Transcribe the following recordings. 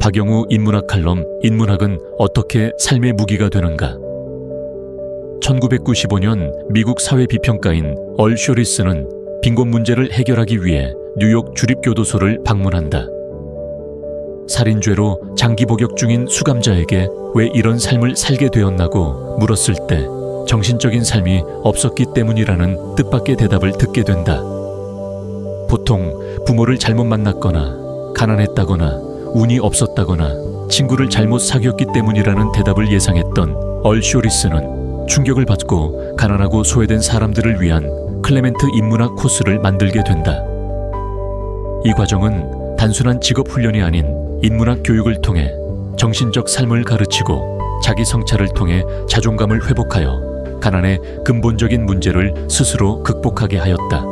박영우 인문학 칼럼 인문학은 어떻게 삶의 무기가 되는가? 1995년 미국 사회 비평가인 얼 쇼리스는 빈곤 문제를 해결하기 위해 뉴욕 주립교도소를 방문한다. 살인죄로 장기 복역 중인 수감자에게 왜 이런 삶을 살게 되었나고 물었을 때 정신적인 삶이 없었기 때문이라는 뜻밖의 대답을 듣게 된다. 보통 부모를 잘못 만났거나 가난했다거나 운이 없었다거나 친구를 잘못 사귀었기 때문이라는 대답을 예상했던 얼 쇼리스는 충격을 받고 가난하고 소외된 사람들을 위한 클레멘트 인문학 코스를 만들게 된다. 이 과정은 단순한 직업 훈련이 아닌 인문학 교육을 통해 정신적 삶을 가르치고 자기 성찰을 통해 자존감을 회복하여 가난의 근본적인 문제를 스스로 극복하게 하였다.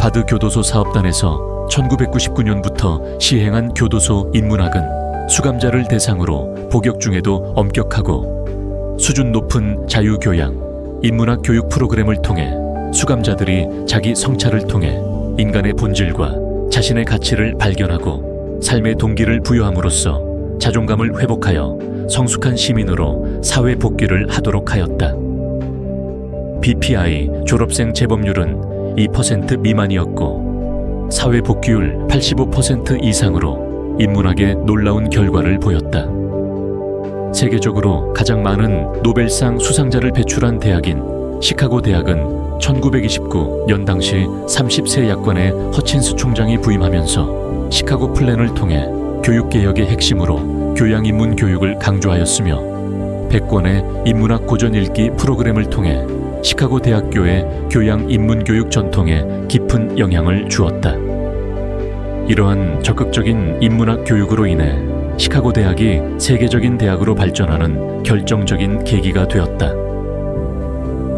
바드 교도소 사업단에서 1999년부터 시행한 교도소 인문학은 수감자를 대상으로 복역 중에도 엄격하고 수준 높은 자유교양, 인문학 교육 프로그램을 통해 수감자들이 자기 성찰을 통해 인간의 본질과 자신의 가치를 발견하고 삶의 동기를 부여함으로써 자존감을 회복하여 성숙한 시민으로 사회 복귀를 하도록 하였다. BPI 졸업생 재범률은 2% 미만이었고 사회 복귀율 85% 이상으로 인문학의 놀라운 결과를 보였다. 세계적으로 가장 많은 노벨상 수상자를 배출한 대학인 시카고 대학은 1929 연당시 30세 약관에 허친스 총장이 부임하면서 시카고 플랜을 통해 교육개혁의 핵심으로 교양인문 교육을 강조하였으며 100권의 인문학 고전 읽기 프로그램을 통해 시카고 대학교의 교양 인문 교육 전통에 깊은 영향을 주었다. 이러한 적극적인 인문학 교육으로 인해 시카고 대학이 세계적인 대학으로 발전하는 결정적인 계기가 되었다.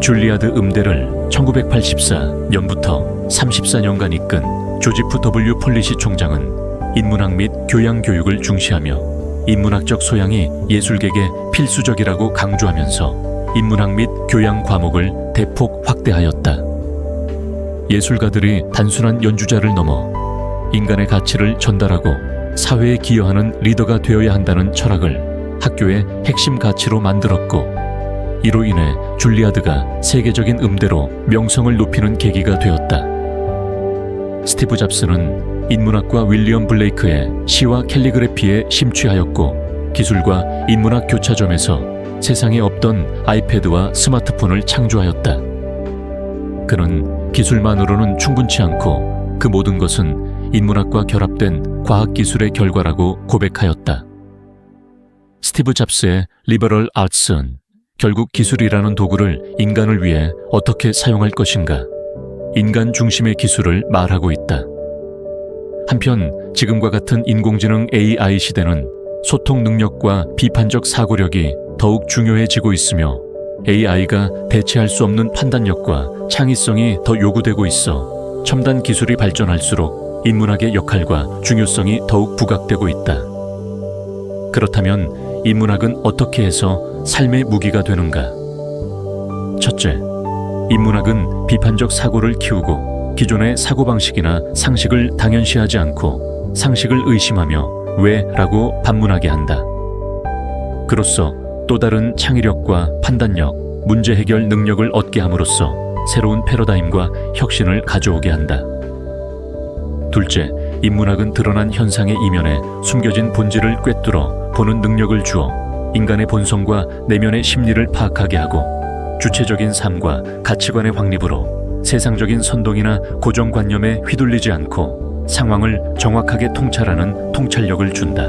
줄리아드 음대를 1984년부터 34년간 이끈 조지프 W 폴리시 총장은 인문학 및 교양 교육을 중시하며 인문학적 소양이 예술계에 필수적이라고 강조하면서 인문학 및 교양 과목을 대폭 확대하였다. 예술가들이 단순한 연주자를 넘어 인간의 가치를 전달하고 사회에 기여하는 리더가 되어야 한다는 철학을 학교의 핵심 가치로 만들었고 이로 인해 줄리아드가 세계적인 음대로 명성을 높이는 계기가 되었다. 스티브 잡스는 인문학과 윌리엄 블레이크의 시와 캘리그래피에 심취하였고 기술과 인문학 교차점에서 세상에 없던 아이패드와 스마트폰을 창조하였다. 그는 기술만으로는 충분치 않고 그 모든 것은 인문학과 결합된 과학기술의 결과라고 고백하였다. 스티브 잡스의 리버럴 아츠는 결국 기술이라는 도구를 인간을 위해 어떻게 사용할 것인가, 인간 중심의 기술을 말하고 있다. 한편 지금과 같은 인공지능 AI 시대는 소통 능력과 비판적 사고력이 더욱 중요해지고 있으며 AI가 대체할 수 없는 판단력과 창의성이 더 요구되고 있어 첨단 기술이 발전할수록 인문학의 역할과 중요성이 더욱 부각되고 있다. 그렇다면 인문학은 어떻게 해서 삶의 무기가 되는가? 첫째, 인문학은 비판적 사고를 키우고 기존의 사고방식이나 상식을 당연시하지 않고 상식을 의심하며 왜? 라고 반문하게 한다. 그로써 또 다른 창의력과 판단력, 문제 해결 능력을 얻게 함으로써 새로운 패러다임과 혁신을 가져오게 한다. 둘째, 인문학은 드러난 현상의 이면에 숨겨진 본질을 꿰뚫어 보는 능력을 주어 인간의 본성과 내면의 심리를 파악하게 하고 주체적인 삶과 가치관의 확립으로 세상적인 선동이나 고정관념에 휘둘리지 않고 상황을 정확하게 통찰하는 통찰력을 준다.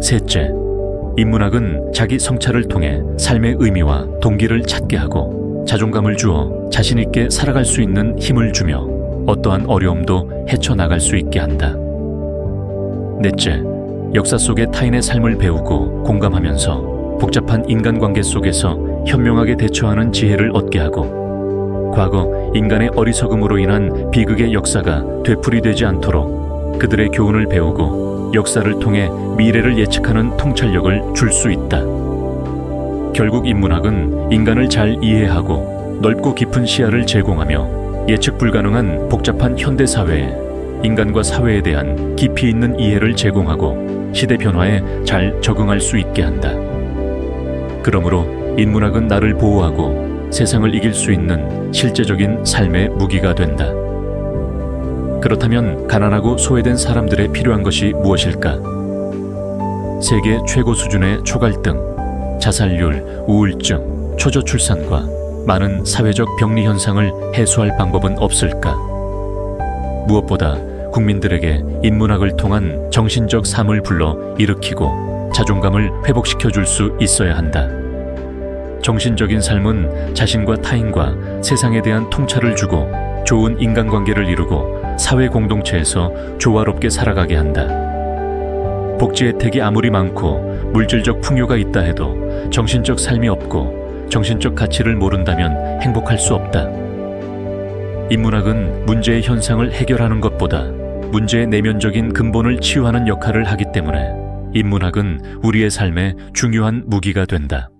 셋째, 인문학은 자기 성찰을 통해 삶의 의미와 동기를 찾게 하고 자존감을 주어 자신있게 살아갈 수 있는 힘을 주며 어떠한 어려움도 헤쳐나갈 수 있게 한다. 넷째, 역사 속의 타인의 삶을 배우고 공감하면서 복잡한 인간관계 속에서 현명하게 대처하는 지혜를 얻게 하고 과거 인간의 어리석음으로 인한 비극의 역사가 되풀이되지 않도록 그들의 교훈을 배우고 역사를 통해 미래를 예측하는 통찰력을 줄 수 있다. 결국 인문학은 인간을 잘 이해하고 넓고 깊은 시야를 제공하며 예측 불가능한 복잡한 현대 사회에 인간과 사회에 대한 깊이 있는 이해를 제공하고 시대 변화에 잘 적응할 수 있게 한다. 그러므로 인문학은 나를 보호하고 세상을 이길 수 있는 실제적인 삶의 무기가 된다. 그렇다면 가난하고 소외된 사람들의 필요한 것이 무엇일까? 세계 최고 수준의 초갈등, 자살률, 우울증, 초저출산과 많은 사회적 병리 현상을 해소할 방법은 없을까? 무엇보다 국민들에게 인문학을 통한 정신적 삶을 불러 일으키고 자존감을 회복시켜 줄 수 있어야 한다. 정신적인 삶은 자신과 타인과 세상에 대한 통찰을 주고 좋은 인간관계를 이루고 사회 공동체에서 조화롭게 살아가게 한다. 복지 혜택이 아무리 많고 물질적 풍요가 있다 해도 정신적 삶이 없고 정신적 가치를 모른다면 행복할 수 없다. 인문학은 문제의 현상을 해결하는 것보다 문제의 내면적인 근본을 치유하는 역할을 하기 때문에 인문학은 우리의 삶에 중요한 무기가 된다.